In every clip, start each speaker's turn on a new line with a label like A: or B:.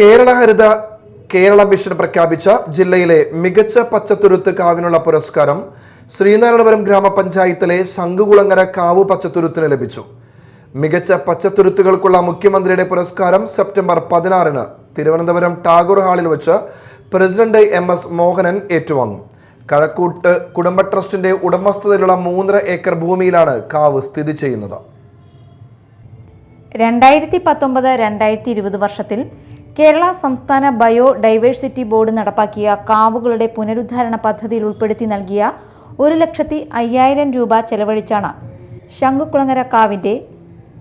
A: കേരള ഹരിത Kerala mission പ്രഖ്യാപിച്ച ജില്ലയിലെ മികച്ച പച്ചത്തുരുത്ത് കാവിനുള്ള പുരസ്കാരം ശ്രീനാരായണപുരം ഗ്രാമപഞ്ചായത്തിലെ ശംഖുകുളങ്ങര കാവ് പച്ചത്തുരുത്തിന് ലഭിച്ചു. മികച്ച പച്ചത്തുരുത്തുകൾക്കുള്ള മുഖ്യമന്ത്രിയുടെ പുരസ്കാരം സെപ്റ്റംബർ പതിനാറിന് തിരുവനന്തപുരം ടാഗോർ ഹാളിൽ വെച്ച് പ്രസിഡന്റ് എം എസ് മോഹനൻ ഏറ്റുവാങ്ങും. കഴക്കൂട്ട് കുടുംബ ട്രസ്റ്റിന്റെ ഉടമസ്ഥതയിലുള്ള മൂന്നര ഏക്കർ ഭൂമിയിലാണ് കാവ് സ്ഥിതി ചെയ്യുന്നത്.
B: രണ്ടായിരത്തി പത്തൊമ്പത് രണ്ടായിരത്തി ഇരുപത് വർഷത്തിൽ കേരള സംസ്ഥാന ബയോ ഡൈവേഴ്സിറ്റി ബോർഡ് നടപ്പാക്കിയ കാവുകളുടെ പുനരുദ്ധാരണ പദ്ധതിയിൽ ഉൾപ്പെടുത്തി നൽകിയ ഒരു ലക്ഷത്തി അയ്യായിരം രൂപ ചെലവഴിച്ചാണ് ശംഖുക്കുളങ്ങര കാവിന്റെ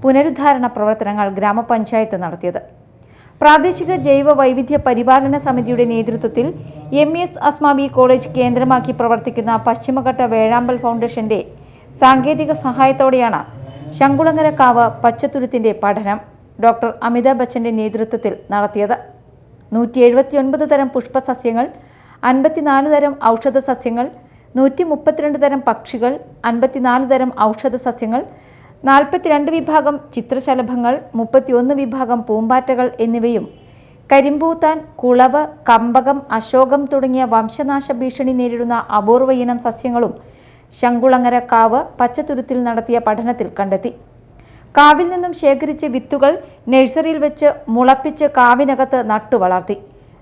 B: പുനരുദ്ധാരണ പ്രവർത്തനങ്ങൾ ഗ്രാമപഞ്ചായത്ത് നടത്തിയത്. പ്രാദേശിക ജൈവ വൈവിധ്യ പരിപാലന സമിതിയുടെ നേതൃത്വത്തിൽ എം എസ് അസ്മാബി കോളേജ് കേന്ദ്രമാക്കി പ്രവർത്തിക്കുന്ന പശ്ചിമഘട്ട വേഴാമ്പൽ ഫൗണ്ടേഷന്റെ സാങ്കേതിക സഹായത്തോടെയാണ് ശങ്കുളങ്ങര കാവ് പച്ചത്തുരുത്തിന്റെ പഠനം ഡോക്ടർ അമിതാഭ് ബച്ചന്റെ നേതൃത്വത്തിൽ നടത്തിയത്. നൂറ്റി എഴുപത്തിയൊൻപത് തരം പുഷ്പസസ്യങ്ങൾ അൻപത്തിനാല് തരം ഔഷധ സസ്യങ്ങൾ നൂറ്റി മുപ്പത്തിരണ്ട് തരം പക്ഷികൾ അൻപത്തിനാല് തരം ഔഷധ സസ്യങ്ങൾ നാൽപ്പത്തിരണ്ട് വിഭാഗം ചിത്രശലഭങ്ങൾ മുപ്പത്തിയൊന്ന് വിഭാഗം പൂമ്പാറ്റകൾ എന്നിവയും കരിമ്പൂത്താൻ കുളവ് കമ്പകം അശോകം തുടങ്ങിയ വംശനാശ ഭീഷണി നേരിടുന്ന അപൂർവ ഇനം സസ്യങ്ങളും ശങ്കുളങ്ങര കാവ് പച്ചത്തുരുത്തിൽ നടത്തിയ പഠനത്തിൽ കണ്ടെത്തി. കാവിൽ നിന്നും ശേഖരിച്ച വിത്തുകൾ നഴ്സറിയിൽ വെച്ച് മുളപ്പിച്ച് കാവിനകത്ത് നട്ടുവളർത്തി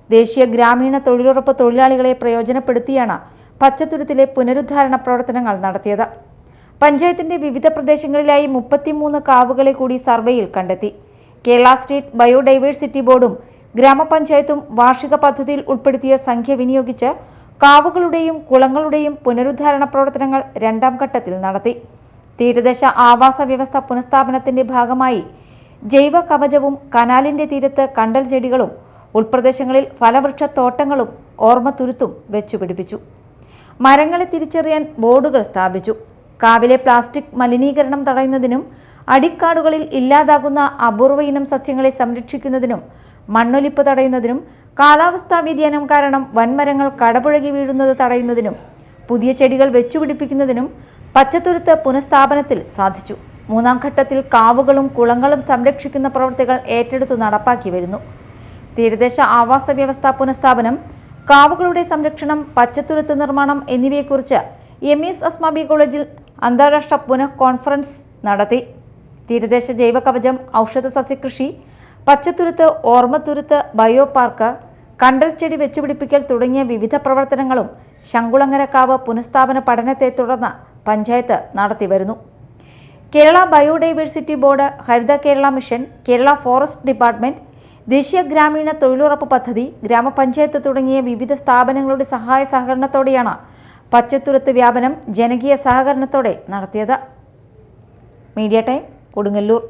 B: ദേശീയ ഗ്രാമീണ തൊഴിലുറപ്പ് തൊഴിലാളികളെ പ്രയോജനപ്പെടുത്തിയാണ് പച്ചത്തുരുത്തിലെ പുനരുദ്ധാരണ പ്രവർത്തനങ്ങൾ നടത്തിയത്. പഞ്ചായത്തിന്റെ വിവിധ പ്രദേശങ്ങളിലായി മുപ്പത്തിമൂന്ന് കാവുകളെ കൂടി സർവേയിൽ കണ്ടെത്തി. കേരള സ്റ്റേറ്റ് ബയോഡൈവേഴ്സിറ്റി ബോർഡും ഗ്രാമപഞ്ചായത്തും വാർഷിക പദ്ധതിയിൽ ഉൾപ്പെടുത്തിയ സംഖ്യ വിനിയോഗിച്ച് കാവുകളുടെയും കുളങ്ങളുടെയും പുനരുദ്ധാരണ പ്രവർത്തനങ്ങൾ രണ്ടാം ഘട്ടത്തിൽ നടത്തി. തീരദേശ ആവാസ വ്യവസ്ഥ പുനഃസ്ഥാപനത്തിന്റെ ഭാഗമായി ജൈവ കവചവും കനാലിന്റെ തീരത്ത് കണ്ടൽ ചെടികളും ഉൾപ്രദേശങ്ങളിൽ ഫലവൃക്ഷത്തോട്ടങ്ങളും ഓർമ്മത്തുരുത്തും വെച്ചുപിടിപ്പിച്ചു. മരങ്ങളെ തിരിച്ചറിയാൻ ബോർഡുകൾ സ്ഥാപിച്ചു. കാവിലെ പ്ലാസ്റ്റിക് മലിനീകരണം തടയുന്നതിനും അടിക്കാടുകളിൽ ഇല്ലാതാകുന്ന അപൂർവ ഇനം സസ്യങ്ങളെ സംരക്ഷിക്കുന്നതിനും മണ്ണൊലിപ്പ് തടയുന്നതിനും കാലാവസ്ഥാ വ്യതിയാനം കാരണം വൻമരങ്ങൾ കടപുഴകി വീഴുന്നത് തടയുന്നതിനും പുതിയ ചെടികൾ വെച്ചുപിടിപ്പിക്കുന്നതിനും പച്ചത്തുരുത്ത് പുനഃസ്ഥാപനത്തിൽ സാധിച്ചു. മൂന്നാം ഘട്ടത്തിൽ കാവുകളും കുളങ്ങളും സംരക്ഷിക്കുന്ന പ്രവൃത്തികൾ ഏറ്റെടുത്തു നടപ്പാക്കി വരുന്നു. തീരദേശ ആവാസ വ്യവസ്ഥ പുനഃസ്ഥാപനം കാവുകളുടെ സംരക്ഷണം പച്ചത്തുരുത്ത് നിർമ്മാണം എന്നിവയെക്കുറിച്ച് എം എസ് അസ്മാബി കോളേജിൽ അന്താരാഷ്ട്ര പുനഃ കോൺഫറൻസ് നടത്തി. തീരദേശ ജൈവ കവചം ഔഷധ സസ്യകൃഷി പച്ചത്തുരുത്ത് ഓർമ്മത്തുരുത്ത് ബയോ പാർക്ക് കണ്ടൽ ചെടി വെച്ചുപിടിപ്പിക്കൽ തുടങ്ങിയ വിവിധ പ്രവർത്തനങ്ങളും ശങ്കുളങ്ങരക്കാവ് പുനഃസ്ഥാപന പഠനത്തെ തുടർന്ന് panchayat നടത്തിവരുന്നു. Kerala biodiversity board Haritha Kerala mission Kerala forest department ദേശീയ ഗ്രാമീണ തൊഴിലുറപ്പ് പദ്ധതി ഗ്രാമപഞ്ചായത്ത് തുടങ്ങിയ വിവിധ സ്ഥാപനങ്ങളുടെ സഹായ സഹകരണത്തോടെയാണ് പച്ചത്തുരുത്ത് വ്യാപനം ജനകീയ സഹകരണത്തോടെ നടത്തിയത്. Media time Kodungallur.